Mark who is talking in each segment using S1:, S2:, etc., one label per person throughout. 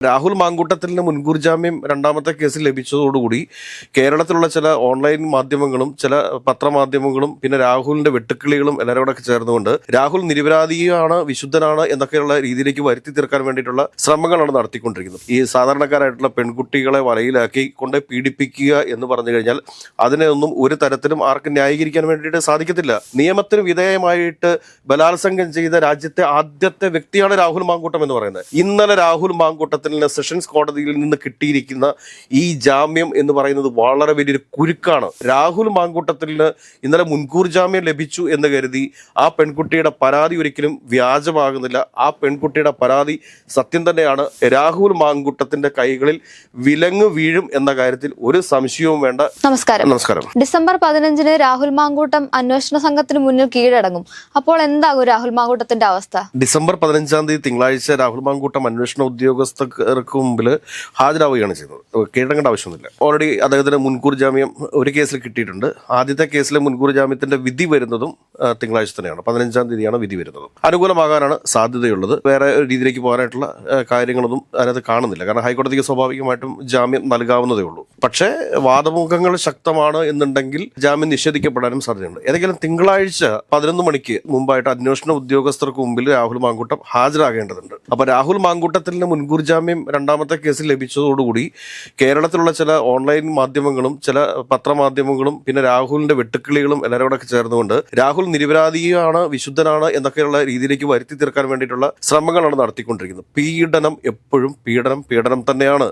S1: രാഹുൽ മാങ്കൂട്ടത്തിന് മുൻകൂർ ജാമ്യം രണ്ടാമത്തെ കേസിൽ ലഭിച്ചതോടുകൂടി കേരളത്തിലുള്ള ചില ഓൺലൈൻ മാധ്യമങ്ങളും ചില പത്രമാധ്യമങ്ങളും പിന്നെ രാഹുലിന്റെ വെട്ടുക്കിളികളും എല്ലാവരും കൂടെ ചേർന്നുകൊണ്ട് രാഹുൽ നിരപരാധിയാണ് വിശുദ്ധനാണ് എന്നൊക്കെയുള്ള രീതിയിലേക്ക് വരുത്തി തീർക്കാൻ വേണ്ടിയിട്ടുള്ള ശ്രമങ്ങളാണ് നടത്തിക്കൊണ്ടിരിക്കുന്നത്. ഈ സാധാരണക്കാരായിട്ടുള്ള പെൺകുട്ടികളെ വലയിലാക്കി കൊണ്ട് പീഡിപ്പിക്കുക എന്ന് പറഞ്ഞു കഴിഞ്ഞാൽ അതിനെ ഒന്നും ഒരു തരത്തിലും ആർക്കും ന്യായീകരിക്കാൻ വേണ്ടിയിട്ട് സാധിക്കത്തില്ല. നിയമത്തിന് വിധേയമായിട്ട് ബലാത്സംഗം ചെയ്ത രാജ്യത്തെ ആദ്യത്തെ വ്യക്തിയാണ് രാഹുൽ മാങ്കൂട്ടം എന്ന് പറയുന്നത്. ഇന്നലെ രാഹുൽ മാങ്കൂട്ടത്തിന് സെഷൻസ് കോടതിയിൽ നിന്ന് കിട്ടിയിരിക്കുന്ന ഈ ജാമ്യം എന്ന് പറയുന്നത് വളരെ വലിയൊരു കുരുക്കാണ്. രാഹുൽ മാങ്കൂട്ടത്തിന് ഇന്നലെ മുൻകൂർ ജാമ്യം ലഭിച്ചു എന്ന് കരുതി ആ പെൺകുട്ടിയുടെ പരാതി ഒരിക്കലും വ്യാജമാകുന്നില്ല. ആ പെൺകുട്ടിയുടെ പരാതി സത്യം തന്നെയാണ്. രാഹുൽ മാങ്കൂട്ടത്തിന്റെ കൈകളിൽ വിലങ്ങ് വീഴും എന്ന കാര്യത്തിൽ ഒരു സംശയവും വേണ്ട.
S2: നമസ്കാരം.
S1: നമസ്കാരം.
S2: ഡിസംബർ പതിനഞ്ചിന് രാഹുൽ മാങ്കൂട്ടം അന്വേഷണ സംഘത്തിന് മുന്നിൽ കീഴടങ്ങും. അപ്പോൾ എന്താകും രാഹുൽ മാങ്കൂട്ടത്തിന്റെ അവസ്ഥ?
S1: ഡിസംബർ പതിനഞ്ചാം തീയതി തിങ്കളാഴ്ച രാഹുൽ മാങ്കൂട്ടം അന്വേഷണ ഉദ്യോഗസ്ഥർക്ക് മുമ്പിൽ ഹാജരാവുകയാണ് ചെയ്തത്. കീഴടങ്ങേണ്ട ആവശ്യമൊന്നുമില്ല. ഓൾറെഡി അദ്ദേഹത്തിന് മുൻകൂർ ജാമ്യം ഒരു കേസിൽ കിട്ടിയിട്ടുണ്ട്. ആദ്യത്തെ കേസിലെ മുൻകൂർ ജാമ്യത്തിന്റെ വിധി വരുന്നതും തിങ്കളാഴ്ച തന്നെയാണ്. പതിനഞ്ചാം തീയതിയാണ് വിധി വരുന്നത്. അനുകൂലമാകാനാണ് സാധ്യതയുള്ളത്. വേറെ രീതിയിലേക്ക് പോകാനായിട്ടുള്ള കാര്യങ്ങളൊന്നും അതിനകത്ത് കാണുന്നില്ല. കാരണം ഹൈക്കോടതിക്ക് സ്വാഭാവികമായിട്ടും ജാമ്യം നൽകാവുന്നതേ ഉള്ളൂ. പക്ഷേ വാദമുഖങ്ങൾ ശക്തമാണ് എന്നുണ്ടെങ്കിൽ ജാമ്യം നിഷേധിക്കപ്പെടാനും സാധ്യതയുണ്ട്. ഏതെങ്കിലും തിങ്കളാഴ്ച പതിനൊന്ന് മണിക്ക് മുമ്പായിട്ട് അന്വേഷണ ഉദ്യോഗസ്ഥർക്ക് മുമ്പിൽ രാഹുൽ മാങ്കൂട്ടം ഹാജരാകേണ്ടതുണ്ട്. അപ്പൊ രാഹുൽ മാങ്കൂട്ടത്തിന് മുൻകൂർ ജാമ്യം രണ്ടാമത്തെ കേസിൽ ലഭിച്ചതോടുകൂടി കേരളത്തിലുള്ള ചില ഓൺലൈൻ മാധ്യമങ്ങളും ചില പത്രമാധ്യമങ്ങളും പിന്നെ രാഹുലിന്റെ വെട്ടുക്കിളികളും എല്ലാവരും കൂടെ ചേർന്നുകൊണ്ട് രാഹുൽ നിരപരാധിയാണ് വിശുദ്ധനാണ് എന്നൊക്കെയുള്ള രീതിയിലേക്ക് വരുത്തി തീർക്കാൻ വേണ്ടിയിട്ടുള്ള ശ്രമങ്ങളാണ് നടത്തിക്കൊണ്ടിരിക്കുന്നത്. പീഡനം എപ്പോഴും പീഡനം പീഡനം തന്നെയാണ്.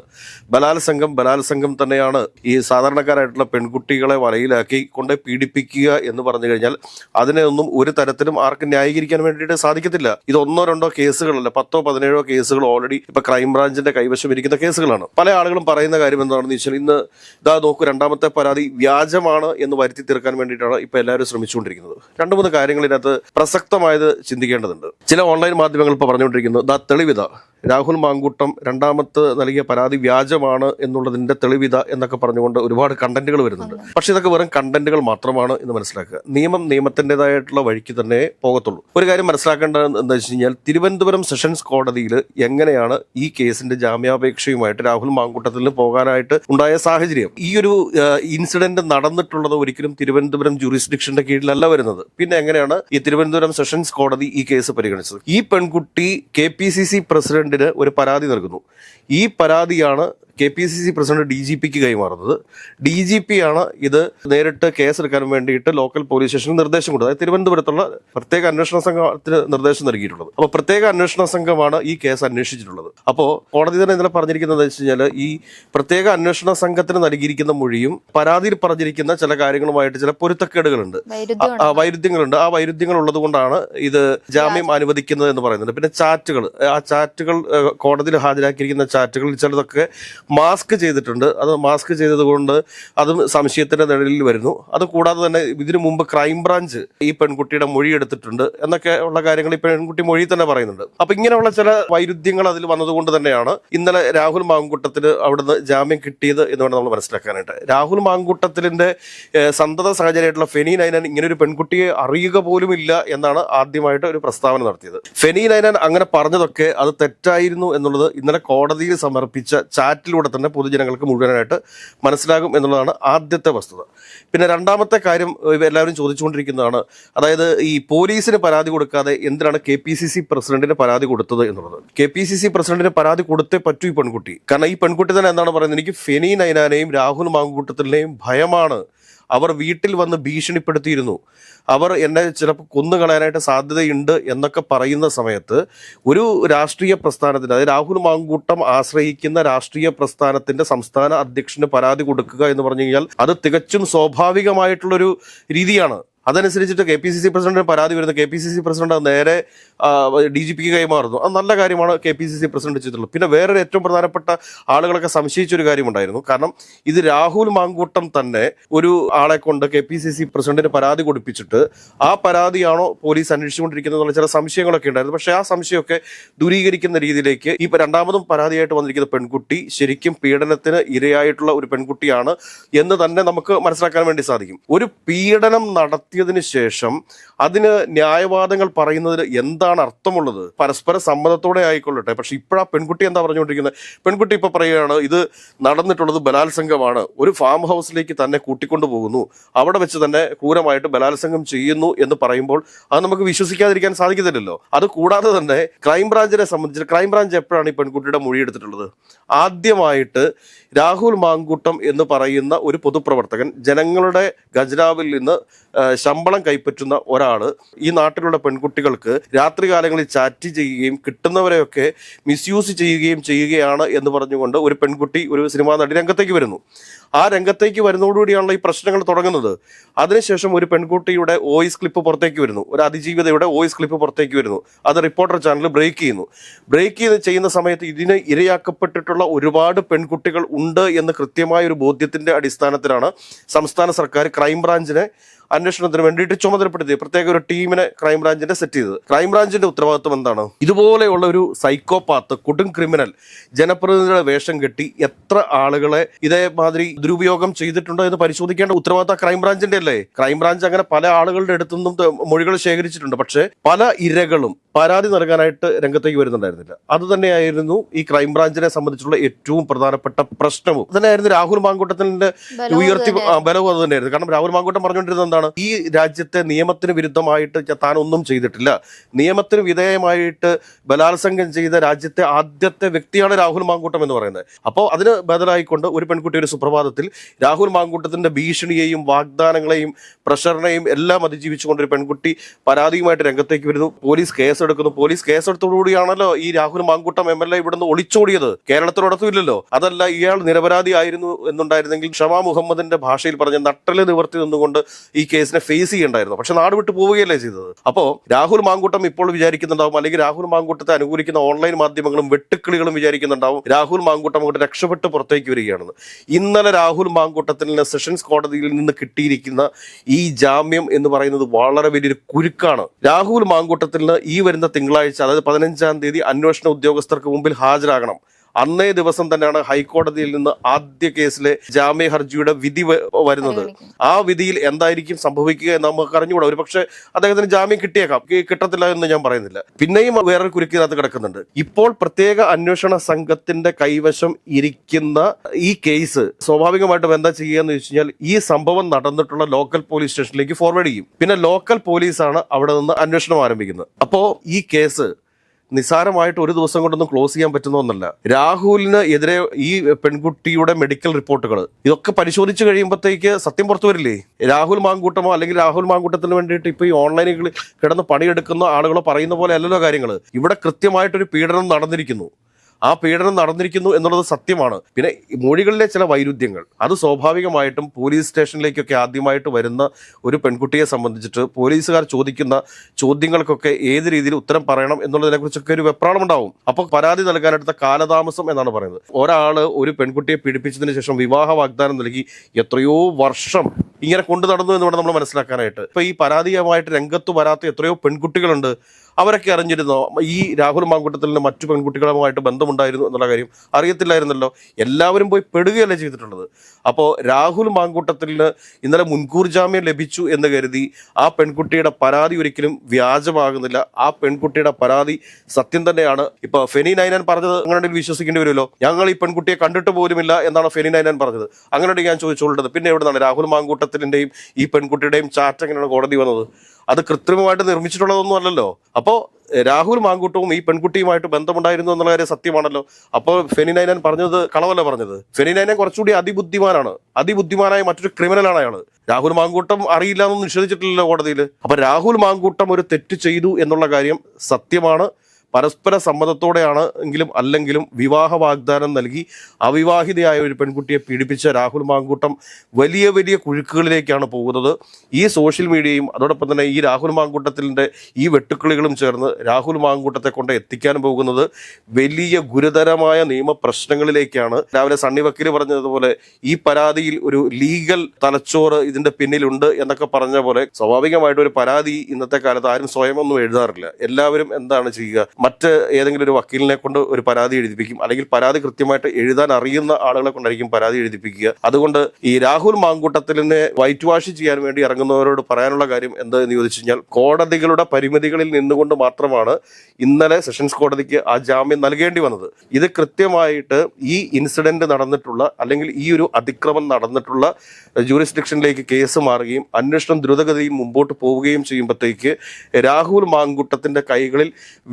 S1: ബലാത്സംഗം ബലാത്സംഗം തന്നെയാണ്. ഈ സാധാരണക്കാരായിട്ടുള്ള പെൺകുട്ടികളെ വലയിലാക്കി കൊണ്ട് പീഡിപ്പിക്കുക എന്ന് പറഞ്ഞു കഴിഞ്ഞാൽ അതിനെ ഒന്നും ഒരു തരത്തിലും ആർക്കും ന്യായീകരിക്കാൻ വേണ്ടിയിട്ട് സാധിക്കത്തില്ല. ഇത് ഒന്നോ രണ്ടോ കേസുകളല്ല പത്തോ പതിനേഴോ കേസുകൾ ഓൾറെഡി ഇപ്പൊ ക്രൈംബ്രാഞ്ചിന്റെ കൈവശം ഇരിക്കുന്ന കേസുകളാണ്. പല ആളുകളും പറയുന്ന കാര്യം എന്താണെന്ന് വെച്ചാൽ ഇന്ന് ഇതാ നോക്കൂ രണ്ടാമത്തെ പരാതി വ്യാജമാണ് എന്ന് വരുത്തി തീർക്കാൻ വേണ്ടിയിട്ടാണ് ഇപ്പൊ എല്ലാവരും ശ്രമിച്ചുകൊണ്ടിരിക്കുന്നത്. രണ്ടു മൂന്ന് കാര്യങ്ങൾ ഇതിനകത്ത് പ്രസക്തമായത് ചിന്തിക്കേണ്ടതുണ്ട്. ചില ഓൺലൈൻ മാധ്യമങ്ങൾ ഇപ്പൊ പറഞ്ഞുകൊണ്ടിരിക്കുന്നു ദാ തെളിവിത രാഹുൽ മാങ്കൂട്ടം രണ്ടാമത്തെ നൽകിയ പരാതി വ്യാജമാണ് എന്നുള്ളതിന്റെ തെളിവിത എന്നൊക്കെ പറഞ്ഞുകൊണ്ട് ഒരുപാട് കണ്ടന്റുകൾ വരുന്നുണ്ട്. പക്ഷെ ഇതൊക്കെ വെറും കണ്ടന്റുകൾ മാത്രമാണ് എന്ന് മനസ്സിലാക്കുക. നിയമം നിയമത്തിന്റെതായിട്ടുള്ള വഴിക്ക് തന്നെ പോകത്തുള്ളൂ. ഒരു കാര്യം മനസ്സിലാക്കേണ്ടത് എന്താ വെച്ച് കഴിഞ്ഞാൽ തിരുവനന്തപുരം സെഷൻസ് കോടതിയിൽ എങ്ങനെയാണ് ഈ കേസിന്റെ ജാമ്യാപേക്ഷയുമായിട്ട് രാഹുൽ മാങ്കൂട്ടത്തിന് പോകാനായിട്ട് ഉണ്ടായ സാഹചര്യം? ഈ ഒരു ഇൻസിഡന്റ് നടന്നിട്ടുള്ളത് ഒരിക്കലും തിരുവനന്തപുരം ജൂറിസ്ഡിക്ഷന്റെ കീഴിലല്ല വരുന്നത്. പിന്നെ എങ്ങനെയാണ് ഈ തിരുവനന്തപുരം സെഷൻസ് കോടതി ഈ കേസ് പരിഗണിച്ചത്? ഈ പെൺകുട്ടി കെ പി സി ഒരു പരാതി നൽകുന്നു. ഈ പരാതിയാണ് K P C C president D G പിക്ക് കൈമാറുന്നത്. ഡി ജി പി ആണ് ഇത് നേരിട്ട് കേസെടുക്കാൻ വേണ്ടിയിട്ട് ലോക്കൽ പോലീസ് സ്റ്റേഷന് നിർദ്ദേശം കൊടുത്തത്. അതായത് തിരുവനന്തപുരത്തുള്ള പ്രത്യേക അന്വേഷണ സംഘത്തിന് നിർദ്ദേശം നൽകിയിട്ടുള്ളത്. അപ്പോൾ പ്രത്യേക അന്വേഷണ സംഘമാണ് ഈ കേസ് അന്വേഷിച്ചിട്ടുള്ളത്. അപ്പോൾ കോടതി തന്നെ ഇന്നലെ പറഞ്ഞിരിക്കുന്നത് വെച്ച് കഴിഞ്ഞാൽ ഈ പ്രത്യേക അന്വേഷണ സംഘത്തിന് നൽകിയിരിക്കുന്ന മൊഴിയും പരാതിയിൽ പറഞ്ഞിരിക്കുന്ന ചില കാര്യങ്ങളുമായിട്ട് ചില പൊരുത്തക്കേടുകളുണ്ട്. വൈരുദ്ധ്യങ്ങളുണ്ട്. ആ വൈരുദ്ധ്യങ്ങൾ ഉള്ളത് കൊണ്ടാണ് ഇത് ജാമ്യം അനുവദിക്കുന്നത് എന്ന് പറയുന്നത്. പിന്നെ ചാറ്റുകൾ ആ ചാറ്റുകൾ കോടതിയിൽ ഹാജരാക്കിയിരിക്കുന്ന ചാറ്റുകളിൽ ചിലതൊക്കെ മാസ്ക് ചെയ്തിട്ടുണ്ട്. അത് മാസ്ക് ചെയ്തതുകൊണ്ട് അതും സംശയത്തിന്റെ നിഴലിൽ വരുന്നു. അത് കൂടാതെ തന്നെ ഇതിനു മുമ്പ് ക്രൈംബ്രാഞ്ച് ഈ പെൺകുട്ടിയുടെ മൊഴി എടുത്തിട്ടുണ്ട് എന്നൊക്കെ ഉള്ള കാര്യങ്ങൾ ഈ പെൺകുട്ടി മൊഴി തന്നെ പറയുന്നുണ്ട്. അപ്പൊ ഇങ്ങനെയുള്ള ചില വൈരുദ്ധ്യങ്ങൾ അതിൽ വന്നതുകൊണ്ട് തന്നെയാണ് ഇന്നലെ രാഹുൽ മാങ്കൂട്ടത്തിന് അവിടുന്ന് ജാമ്യം കിട്ടിയത് എന്ന് വേണം നമ്മൾ മനസ്സിലാക്കാനായിട്ട്. രാഹുൽ മാങ്കൂട്ടത്തിന്റെ സന്തത സാഹചര്യമായിട്ടുള്ള ഫെനി നൈനാൻ ഇങ്ങനെ ഒരു പെൺകുട്ടിയെ അറിയുക പോലും ഇല്ല എന്നാണ് ആദ്യമായിട്ട് ഒരു പ്രസ്താവന നടത്തിയത്. ഫെനി നൈനാൻ അങ്ങനെ പറഞ്ഞതൊക്കെ അത് തെറ്റായിരുന്നു എന്നുള്ളത് ഇന്നലെ കോടതിയിൽ സമർപ്പിച്ച ചാറ്റിലൂടെ തന്നെ പൊതുജനങ്ങൾക്ക് മുഴുവനായിട്ട് മനസ്സിലാകും എന്നുള്ളതാണ് ആദ്യത്തെ വസ്തുത. പിന്നെ രണ്ടാമത്തെ കാര്യം എല്ലാവരും ചോദിച്ചുകൊണ്ടിരിക്കുന്നതാണ്. അതായത് ഈ പോലീസിന് പരാതി കൊടുക്കാതെ എന്തിനാണ് കെ പി സി സി പ്രസിഡന്റിന് പരാതി കൊടുത്തത് എന്നുള്ളത്. കെ പി സി സി പ്രസിഡന്റിന് പരാതി കൊടുത്തേ പറ്റൂ ഈ പെൺകുട്ടി. കാരണം ഈ പെൺകുട്ടി തന്നെ എന്താണ് പറയുന്നത്? എനിക്ക് ഫെനി നൈനാനെയും രാഹുൽ മാങ്കൂട്ടത്തിലെയും ഭയമാണ്. അവർ വീട്ടിൽ വന്ന് ഭീഷണിപ്പെടുത്തിയിരുന്നു. അവർ എന്നെ ചിലപ്പോൾ കൊന്നുകളയാനായിട്ട് സാധ്യതയുണ്ട് എന്നൊക്കെ പറയുന്ന സമയത്ത് ഒരു രാഷ്ട്രീയ പ്രസ്ഥാനത്തിന് അതായത് രാഹുൽ മാങ്കൂട്ടം ആശ്രയിക്കുന്ന രാഷ്ട്രീയ പ്രസ്ഥാനത്തിന്റെ സംസ്ഥാന അധ്യക്ഷന് പരാതി കൊടുക്കുക എന്ന് പറഞ്ഞു കഴിഞ്ഞാൽ അത് തികച്ചും സ്വാഭാവികമായിട്ടുള്ളൊരു രീതിയാണ്. അതനുസരിച്ചിട്ട് കെ പി സി സി പ്രസിഡന്റിന് പരാതി വരുന്ന K P C C president നേരെ ഡി ജി പിക്ക് കൈമാറുന്നു. അത് നല്ല കാര്യമാണ് K P C C president ചെയ്തിട്ടുള്ളത് പിന്നെ വേറൊരു ഏറ്റവും പ്രധാനപ്പെട്ട ആളുകളൊക്കെ സംശയിച്ചൊരു കാര്യമുണ്ടായിരുന്നു. കാരണം ഇത് രാഹുൽ മാങ്കൂട്ടം തന്നെ ഒരു ആളെ കൊണ്ട് കെ പി സി സി പ്രസിഡന്റിന് പരാതി കൊടുപ്പിച്ചിട്ട് ആ പരാതിയാണോ പോലീസ് അന്വേഷിച്ചുകൊണ്ടിരിക്കുന്നത് എന്നുള്ള ചില സംശയങ്ങളൊക്കെ ഉണ്ടായിരുന്നു. പക്ഷേ ആ സംശയമൊക്കെ ദൂരീകരിക്കുന്ന രീതിയിലേക്ക് ഈ രണ്ടാമതും പരാതിയായിട്ട് വന്നിരിക്കുന്ന പെൺകുട്ടി ശരിക്കും പീഡനത്തിന് ഇരയായിട്ടുള്ള ഒരു പെൺകുട്ടിയാണ് എന്ന് തന്നെ നമുക്ക് മനസ്സിലാക്കാൻ വേണ്ടി സാധിക്കും. ഒരു പീഡനം നടത്തി നടത്തിയതിന് ശേഷം അതിന് ന്യായവാദങ്ങൾ പറയുന്നതിൽ എന്താണ് അർത്ഥമുള്ളത്? പരസ്പര സമ്മതത്തോടെ ആയിക്കൊള്ളട്ടെ. പക്ഷെ ഇപ്പോഴാ പെൺകുട്ടി എന്താ പറഞ്ഞുകൊണ്ടിരിക്കുന്നത്? പെൺകുട്ടി ഇപ്പൊ പറയുകയാണ് ഇത് നടന്നിട്ടുള്ളത് ബലാത്സംഗമാണ്. ഒരു ഫാം ഹൗസിലേക്ക് തന്നെ കൂട്ടിക്കൊണ്ടു പോകുന്നു. അവിടെ വെച്ച് തന്നെ ക്രൂരമായിട്ട് ബലാത്സംഗം ചെയ്യുന്നു എന്ന് പറയുമ്പോൾ അത് നമുക്ക് വിശ്വസിക്കാതിരിക്കാൻ സാധിക്കത്തില്ലല്ലോ. അത് കൂടാതെ തന്നെ ക്രൈംബ്രാഞ്ചിനെ സംബന്ധിച്ച് ക്രൈംബ്രാഞ്ച് എപ്പോഴാണ് ഈ പെൺകുട്ടിയുടെ മൊഴി എടുത്തിട്ടുള്ളത്? ആദ്യമായിട്ട് രാഹുൽ മാങ്കൂട്ടം എന്ന് പറയുന്ന ഒരു പൊതുപ്രവർത്തകൻ ജനങ്ങളുടെ ഖജനാവിൽ നിന്ന് ശമ്പളം കൈപ്പറ്റുന്ന ഒരാൾ ഈ നാട്ടിലുള്ള പെൺകുട്ടികൾക്ക് രാത്രികാലങ്ങളിൽ ചാറ്റ് ചെയ്യുകയും കിട്ടുന്നവരെയൊക്കെ മിസ്യൂസ് ചെയ്യുകയും ചെയ്യുകയാണ് എന്ന് പറഞ്ഞുകൊണ്ട് ഒരു പെൺകുട്ടി ഒരു സിനിമാ നടി രംഗത്തേക്ക് വരുന്നു. ആ രംഗത്തേക്ക് വരുന്നതോടുകൂടിയാണല്ലോ ഈ പ്രശ്നങ്ങൾ തുടങ്ങുന്നത്. അതിനുശേഷം ഒരു പെൺകുട്ടിയുടെ വോയിസ് ക്ലിപ്പ് പുറത്തേക്ക് വരുന്നു. ഒരു അതിജീവിതയുടെ വോയിസ് ക്ലിപ്പ് പുറത്തേക്ക് വരുന്നു. അത് റിപ്പോർട്ടർ ചാനൽ ബ്രേക്ക് ചെയ്യുന്നു. ബ്രേക്ക് ചെയ്ത് ചെയ്യുന്ന സമയത്ത് ഇതിന് ഇരയാക്കപ്പെട്ടിട്ടുള്ള ഒരുപാട് പെൺകുട്ടികൾ ഉണ്ട് എന്ന് കൃത്യമായ ഒരു ബോധ്യത്തിന്റെ അടിസ്ഥാനത്തിലാണ് സംസ്ഥാന സർക്കാർ ക്രൈംബ്രാഞ്ചിനെ അന്വേഷണത്തിന് വേണ്ടിയിട്ട് ചുമതലപ്പെടുത്തി പ്രത്യേക ഒരു ടീമിനെ ക്രൈംബ്രാഞ്ചിന്റെ സെറ്റ് ചെയ്തത്. ക്രൈംബ്രാഞ്ചിന്റെ ഉത്തരവാദിത്വം എന്താണ്? ഇതുപോലെയുള്ള ഒരു സൈക്കോപാത്ത് കൊടും ക്രിമിനൽ ജനപ്രതിനിധിയുടെ വേഷം കെട്ടി എത്ര ആളുകളെ ഇതേമാതിരി ദുരുപയോഗം ചെയ്തിട്ടുണ്ടോ എന്ന് പരിശോധിക്കേണ്ട ഉത്തരവാദിത്തം ക്രൈംബ്രാഞ്ചിന്റെ അല്ലേ? ക്രൈംബ്രാഞ്ച് അങ്ങനെ പല ആളുകളുടെ അടുത്തുനിന്നും മൊഴികൾ ശേഖരിച്ചിട്ടുണ്ട്. പക്ഷേ പല ഇരകളും പരാതി നൽകാനായിട്ട് രംഗത്തേക്ക് വരുന്നുണ്ടായിരുന്നില്ല. അത് തന്നെയായിരുന്നു ഈ ക്രൈംബ്രാഞ്ചിനെ സംബന്ധിച്ചുള്ള ഏറ്റവും പ്രധാനപ്പെട്ട പ്രശ്നവും. തന്നെയായിരുന്നു രാഹുൽ മാങ്കൂട്ടത്തിന്റെ ഉയർത്തി ബലവും അത് തന്നെയായിരുന്നു. കാരണം രാഹുൽ മാങ്കൂട്ടം പറഞ്ഞുകൊണ്ടിരുന്നത് എന്താണ്? ഈ രാജ്യത്തെ നിയമത്തിന് വിരുദ്ധമായിട്ട് താൻ ഒന്നും ചെയ്തിട്ടില്ല. നിയമത്തിന് വിധേയമായിട്ട് ബലാത്സംഗം ചെയ്ത രാജ്യത്തെ ആദ്യത്തെ വ്യക്തിയാണ് രാഹുൽ മാങ്കൂട്ടം എന്ന് പറയുന്നത്. അപ്പോൾ അതിന് ബദലായിക്കൊണ്ട് ഒരു പെൺകുട്ടി ഒരു സുപ്രഭാതത്തിൽ രാഹുൽ മാങ്കൂട്ടത്തിന്റെ ഭീഷണിയെയും വാഗ്ദാനങ്ങളെയും പ്രഷറിനെയും എല്ലാം അതിജീവിച്ചുകൊണ്ട് ഒരു പെൺകുട്ടി പരാതിയുമായിട്ട് രംഗത്തേക്ക് വരുന്നു. പോലീസ് കേസെടുക്കുന്നു പോലീസ് കേസെടുത്തോടുകൂടിയാണല്ലോ ഈ Rahul Mankoottam M L A ഇവിടുന്ന് ഒളിച്ചോടിയത്. കേരളത്തിനോടത്തും ഇല്ലല്ലോ അതല്ല ഇയാൾ നിരപരാധി ആയിരുന്നു എന്നുണ്ടായിരുന്നെങ്കിൽ ഷമാ മുഹമ്മദിന്റെ ഭാഷയിൽ പറഞ്ഞ നട്ടൽ നിവർത്തി നിന്നുകൊണ്ട് ഈ കേസിനെ ഫേസ് ചെയ്യണ്ടായിരുന്നു. പക്ഷെ നാട് വിട്ടു പോവുകയല്ലേ ചെയ്തത്. അപ്പോൾ രാഹുൽ മാങ്കൂട്ടം ഇപ്പോൾ വിചാരിക്കുന്നുണ്ടാവും. അല്ലെങ്കിൽ രാഹുൽ മാങ്കൂട്ടത്തെ അനുകൂലിക്കുന്ന ഓൺലൈൻ മാധ്യമങ്ങളും വെട്ടുക്കിളികളും വിചാരിക്കുന്നുണ്ടാവും. രാഹുൽ മാങ്കൂട്ടം അങ്ങോട്ട് രക്ഷപ്പെട്ട് പുറത്തേക്ക് വരികയാണെന്ന്. ഇന്നലെ രാഹുൽ മാങ്കൂട്ടത്തിന് സെഷൻസ് കോടതിയിൽ നിന്ന് കിട്ടിയിരിക്കുന്ന ഈ ജാമ്യം എന്ന് പറയുന്നത് വളരെ വലിയൊരു കുരുക്കാണ്. രാഹുൽ മാങ്കൂട്ടത്തിന് ഈ വരുന്ന തിങ്കളാഴ്ച അതായത് പതിനഞ്ചാം തീയതി അന്വേഷണ ഉദ്യോഗസ്ഥർക്ക് മുമ്പിൽ ഹാജരാകണം. അന്നേ ദിവസം തന്നെയാണ് ഹൈക്കോടതിയിൽ നിന്ന് ആദ്യ കേസിലെ ജാമ്യ ഹർജിയുടെ വിധി വരുന്നത്. ആ വിധിയിൽ എന്തായിരിക്കും സംഭവിക്കുക എന്ന് നമുക്ക് അറിഞ്ഞുകൂടാ. ഒരു പക്ഷേ അദ്ദേഹത്തിന് ജാമ്യം കിട്ടിയേക്കാം. കിട്ടത്തില്ല എന്ന് ഞാൻ പറയുന്നില്ല. പിന്നെയും വേറൊരു കുരുക്കിനകത്ത് കിടക്കുന്നുണ്ട്. ഇപ്പോൾ പ്രത്യേക അന്വേഷണ സംഘത്തിന്റെ കൈവശം ഇരിക്കുന്ന ഈ കേസ് സ്വാഭാവികമായിട്ടും എന്താ ചെയ്യുക എന്ന് വെച്ച് കഴിഞ്ഞാൽ ഈ സംഭവം നടന്നിട്ടുള്ള ലോക്കൽ പോലീസ് സ്റ്റേഷനിലേക്ക് ഫോർവേഡ് ചെയ്യും. പിന്നെ ലോക്കൽ പോലീസാണ് അവിടെ നിന്ന് അന്വേഷണം ആരംഭിക്കുന്നത്. അപ്പോൾ ഈ കേസ് നിസാരമായിട്ട് ഒരു ദിവസം കൊണ്ടൊന്നും ക്ലോസ് ചെയ്യാൻ പറ്റുന്ന ഒന്നല്ല. രാഹുലിന് എതിരെ ഈ പെൺകുട്ടിയുടെ മെഡിക്കൽ റിപ്പോർട്ടുകൾ ഇതൊക്കെ പരിശോധിച്ച് കഴിയുമ്പോഴത്തേക്ക് സത്യം പുറത്തു വരില്ലേ? രാഹുൽ മാങ്കൂട്ടമോ അല്ലെങ്കിൽ രാഹുൽ മാങ്കൂട്ടത്തിന് വേണ്ടിയിട്ട് ഇപ്പൊ ഈ ഓൺലൈനിൽ കിടന്ന് പണിയെടുക്കുന്ന ആളുകളോ പറയുന്ന പോലെ അല്ലല്ലോ കാര്യങ്ങൾ ഇവിടെ കൃത്യമായിട്ടൊരു പീഡനം നടന്നിരിക്കുന്നു. ആ പീഡനം നടന്നിരിക്കുന്നു എന്നുള്ളത് സത്യമാണ്. പിന്നെ മൊഴികളിലെ ചില വൈരുദ്ധ്യങ്ങൾ. അത് സ്വാഭാവികമായിട്ടും പോലീസ് സ്റ്റേഷനിലേക്കൊക്കെ ആദ്യമായിട്ട് വരുന്ന ഒരു പെൺകുട്ടിയെ സംബന്ധിച്ചിട്ട് പോലീസുകാർ ചോദിക്കുന്ന ചോദ്യങ്ങൾക്കൊക്കെ ഏത് രീതിയിൽ ഉത്തരം പറയണം എന്നുള്ളതിനെക്കുറിച്ചൊക്കെ ഒരു വെപ്രാളം ഉണ്ടാവും അപ്പോൾ പരാതി നൽകാനെടുത്ത കാലതാമസം എന്നാണ് പറയുന്നത്. ഒരാൾ ഒരു പെൺകുട്ടിയെ പീഡിപ്പിച്ചതിന് ശേഷം വിവാഹ വാഗ്ദാനം നൽകി എത്രയോ വർഷം ഇങ്ങനെ കൊണ്ടു നടന്നു എന്ന് വേണം നമ്മൾ മനസ്സിലാക്കാനായിട്ട്. ഇപ്പൊ ഈ പരാതിയുമായിട്ട് രംഗത്ത് വരാത്ത എത്രയോ പെൺകുട്ടികളുണ്ട്. അവരൊക്കെ അറിഞ്ഞിരുന്നോ? ഈ രാഹുൽ മാങ്കൂട്ടത്തിന് മറ്റു പെൺകുട്ടികളുമായിട്ട് ബന്ധമുണ്ടായിരുന്നു എന്നുള്ള കാര്യം അറിയത്തില്ലായിരുന്നല്ലോ. എല്ലാവരും പോയി പെടുകയല്ലേ ചെയ്തിട്ടുള്ളത്. അപ്പോൾ രാഹുൽ മാങ്കൂട്ടത്തിന് ഇന്നലെ മുൻകൂർ ജാമ്യം ലഭിച്ചു എന്ന് കരുതി ആ പെൺകുട്ടിയുടെ പരാതി ഒരിക്കലും വ്യാജമാകുന്നില്ല. ആ പെൺകുട്ടിയുടെ പരാതി സത്യം തന്നെയാണ്. ഇപ്പൊ ഫെനി നൈനാൻ പറഞ്ഞത് അങ്ങനെ വിശ്വസിക്കേണ്ടി വരുമല്ലോ. ഞങ്ങൾ ഈ പെൺകുട്ടിയെ കണ്ടിട്ട് പോലുമില്ല എന്നാണ് ഫെനി നൈനാൻ പറഞ്ഞത്. അങ്ങനെ ഞാൻ ചോദിച്ചുകൊണ്ടത് പിന്നെ എവിടെ നിന്നാണ് രാഹുൽ മാങ്കൂട്ടത്തിന്റെയും ഈ പെൺകുട്ടിയുടെയും ചാറ്റ് എങ്ങനെയാണ് കോടതി വന്നത്? അത് കൃത്രിമമായിട്ട് നിർമ്മിച്ചിട്ടുള്ളതൊന്നും അല്ലല്ലോ. അപ്പോൾ രാഹുൽ മാങ്കൂട്ടവും ഈ പെൺകുട്ടിയുമായിട്ട് ബന്ധമുണ്ടായിരുന്നു എന്നുള്ള കാര്യം സത്യമാണല്ലോ. അപ്പോൾ ഫെനിനൈനൻ പറഞ്ഞത് കളവല്ല പറഞ്ഞത്. ഫെനിനൈനൻ കുറച്ചുകൂടി അതിബുദ്ധിമാനാണ്. അതിബുദ്ധിമാനായ മറ്റൊരു ക്രിമിനലാണ് അയാൾ രാഹുൽ മാങ്കൂട്ടം അറിയില്ല എന്നൊന്നും നിഷേധിച്ചിട്ടില്ലല്ലോ കോടതിയിൽ അപ്പൊ രാഹുൽ മാങ്കൂട്ടം ഒരു തെറ്റ് ചെയ്തു എന്നുള്ള കാര്യം സത്യമാണ്. പരസ്പര സമ്മതത്തോടെയാണ് എങ്കിലും അല്ലെങ്കിലും വിവാഹ വാഗ്ദാനം നൽകി അവിവാഹിതയായ ഒരു പെൺകുട്ടിയെ പീഡിപ്പിച്ച രാഹുൽ മാങ്കൂട്ടം വലിയ വലിയ കുഴുക്കുകളിലേക്കാണ് പോകുന്നത്. ഈ സോഷ്യൽ മീഡിയയും അതോടൊപ്പം തന്നെ ഈ രാഹുൽ മാങ്കൂട്ടത്തിന്റെ ഈ വെട്ടുക്കിളികളും ചേർന്ന് രാഹുൽ മാങ്കൂട്ടത്തെ കൊണ്ട് എത്തിക്കാൻ പോകുന്നത് വലിയ ഗുരുതരമായ നിയമ പ്രശ്നങ്ങളിലേക്കാണ്. രാവിലെ സണ്ണി വക്കീൽ പറഞ്ഞതുപോലെ ഈ പരാതിയിൽ ഒരു ലീഗൽ തലച്ചോറ് ഇതിന്റെ പിന്നിലുണ്ട് എന്നൊക്കെ പറഞ്ഞ പോലെ സ്വാഭാവികമായിട്ട് ഒരു പരാതി ഇന്നത്തെ കാലത്ത് ആരും സ്വയം ഒന്നും എഴുതാറില്ല. എല്ലാവരും എന്താണ് ചെയ്യുക? മറ്റ് ഏതെങ്കിലും ഒരു വക്കീലിനെ കൊണ്ട് ഒരു പരാതി എഴുതിപ്പിക്കും. അല്ലെങ്കിൽ പരാതി കൃത്യമായിട്ട് എഴുതാൻ അറിയുന്ന ആളുകളെ കൊണ്ടായിരിക്കും പരാതി എഴുതിപ്പിക്കുക. അതുകൊണ്ട് ഈ രാഹുൽ മാങ്കൂട്ടത്തിലിനെ വൈറ്റ് വാഷ് ചെയ്യാൻ വേണ്ടി ഇറങ്ങുന്നവരോട് പറയാനുള്ള കാര്യം എന്താണെന്ന് ചോദിച്ചു കഴിഞ്ഞാൽ കോടതികളുടെ പരിമിതികളിൽ നിന്നുകൊണ്ട് മാത്രമാണ് ഇന്നലെ സെഷൻസ് കോടതിക്ക് ആ ജാമ്യം നൽകേണ്ടി വന്നത്. ഇത് കൃത്യമായിട്ട് ഈ ഇൻസിഡന്റ് നടന്നിട്ടുള്ള അല്ലെങ്കിൽ ഈ ഒരു അതിക്രമം നടന്നിട്ടുള്ള ജൂറിസ്ഡിക്ഷനിലേക്ക് കേസ് മാറുകയും അന്വേഷണം ദ്രുതഗതിയിൽ മുമ്പോട്ട് പോവുകയും ചെയ്യുമ്പോഴത്തേക്ക് രാഹുൽ മാങ്കൂട്ടത്തിന്റെ കൈകളിൽ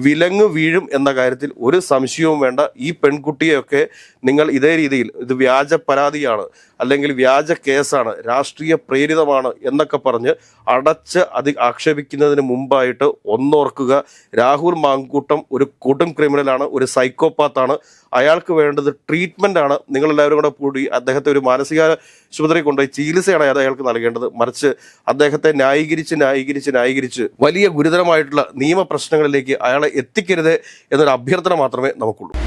S1: വിലങ്ങ് വീഴും എന്ന കാര്യത്തിൽ ഒരു സംശയവും വേണ്ട. ഈ പെൺകുട്ടിയെയൊക്കെ നിങ്ങൾ ഇതേ രീതിയിൽ ഇത് വ്യാജ പരാതിയാണ്. അല്ലെങ്കിൽ വ്യാജ കേസാണ് രാഷ്ട്രീയ പ്രേരിതമാണ് എന്നൊക്കെ പറഞ്ഞ് അടച്ച് അതി ആക്ഷേപിക്കുന്നതിന് മുമ്പായിട്ട് ഒന്നോർക്കുക. രാഹുൽ മാങ്കൂട്ടം ഒരു കൊടും ക്രിമിനലാണ് ഒരു സൈക്കോപാത്താണ് അയാൾക്ക് വേണ്ടത് ട്രീറ്റ്മെന്റ് ആണ്. നിങ്ങൾ എല്ലാവരും കൂടെ കൂടി അദ്ദേഹത്തെ ഒരു മാനസിക ആശുപത്രിയിൽ കൊണ്ടുപോയി ചികിത്സയാണ് അത് അയാൾക്ക് നൽകേണ്ടത്. മറിച്ച് അദ്ദേഹത്തെ ന്യായീകരിച്ച് ന്യായീകരിച്ച് ന്യായീകരിച്ച് വലിയ ഗുരുതരമായിട്ടുള്ള നിയമ പ്രശ്നങ്ങളിലേക്ക് അയാളെ എത്തിക്കരുത് എന്നൊരു അഭ്യർത്ഥന മാത്രമേ നമുക്കുള്ളൂ.